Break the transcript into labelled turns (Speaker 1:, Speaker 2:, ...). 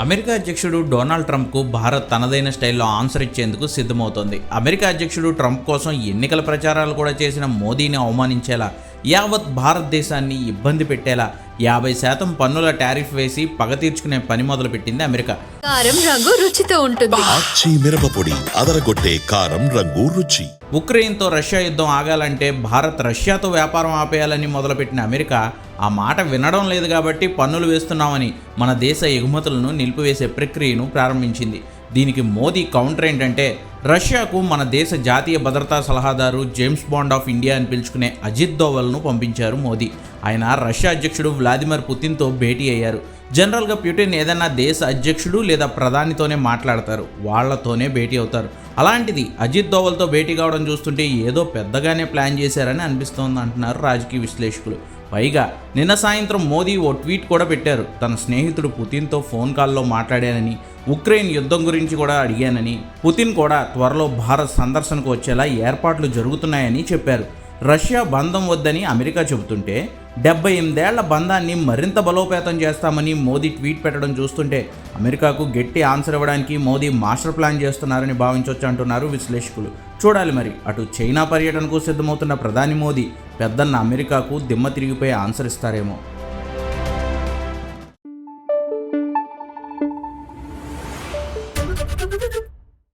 Speaker 1: America అధ్యక్షుడు Donald ట్రంప్కు Bharat తనదైన స్టైల్లో ఆన్సర్ ఇచ్చేందుకు సిద్ధమవుతోంది. అమెరికా అధ్యక్షుడు ట్రంప్ కోసం ఎన్నికల ప్రచారాలు కూడా చేసిన మోదీని అవమానించేలా యావత్ భారతదేశాన్ని ఇబ్బంది పెట్టేలా యాభై శాతం పన్నుల టారిఫ్ వేసి పగ తీర్చుకునే పని మొదలుపెట్టింది అమెరికా.
Speaker 2: కారం రంగు రుచితో ఉంటుంది.
Speaker 3: మిరపపొడి అదరగొట్టే కారం రంగు రుచి.
Speaker 1: ఉక్రెయిన్తో రష్యా యుద్ధం ఆగాలంటే భారత్ రష్యాతో వ్యాపారం ఆపేయాలని మొదలుపెట్టిన అమెరికా ఆ మాట వినడం లేదు కాబట్టి పన్నులు వేస్తున్నామని మన దేశ ఎగుమతులను నిలిపివేసే ప్రక్రియను ప్రారంభించింది. దీనికి మోదీ కౌంటర్ ఏంటంటే రష్యాకు మన దేశ జాతీయ భద్రతా సలహాదారు జేమ్స్ బాండ్ ఆఫ్ ఇండియా అని పిలుచుకునే అజిత్ దోవల్ను పంపించారు మోదీ. ఆయన రష్యా అధ్యక్షుడు వ్లాదిమిర్ పుతిన్తో భేటీ అయ్యారు. జనరల్గా ప్యూటిన్ ఏదైనా దేశ అధ్యక్షుడు లేదా ప్రధానితోనే మాట్లాడతారు. వాళ్ళతోనే భేటీ అవుతారు. అలాంటిది అజిత్ దోవల్తో భేటీ కావడం చూస్తుంటే ఏదో పెద్దగానే ప్లాన్ చేశారని అనిపిస్తోంది అంటున్నారు రాజకీయ విశ్లేషకులు. పైగా నిన్న సాయంత్రం మోదీ ఓ ట్వీట్ కూడా పెట్టారు. తన స్నేహితుడు పుతిన్తో ఫోన్ కాల్లో మాట్లాడానని ఉక్రెయిన్ యుద్ధం గురించి కూడా అడిగానని పుతిన్ కూడా త్వరలో భారత్ సందర్శనకు వచ్చేలా ఏర్పాట్లు జరుగుతున్నాయని చెప్పారు. రష్యా బంధం వద్దని అమెరికా చెబుతుంటే డెబ్బై ఎనిమిదేళ్ళ బంధాన్ని మరింత బలోపేతం చేస్తామని మోదీ ట్వీట్ పెట్టడం చూస్తుంటే అమెరికాకు గట్టి ఆన్సర్ ఇవ్వడానికి మోదీ మాస్టర్ ప్లాన్ చేస్తున్నారని భావించవచ్చు అంటున్నారు విశ్లేషకులు. చూడాలి మరి. అటు చైనా పర్యటనకు సిద్ధమవుతున్న ప్రధాని మోదీ పెద్దన్న అమెరికాకు దిమ్మ తిరిగిపోయి ఆన్సర్ ఇస్తారేమో.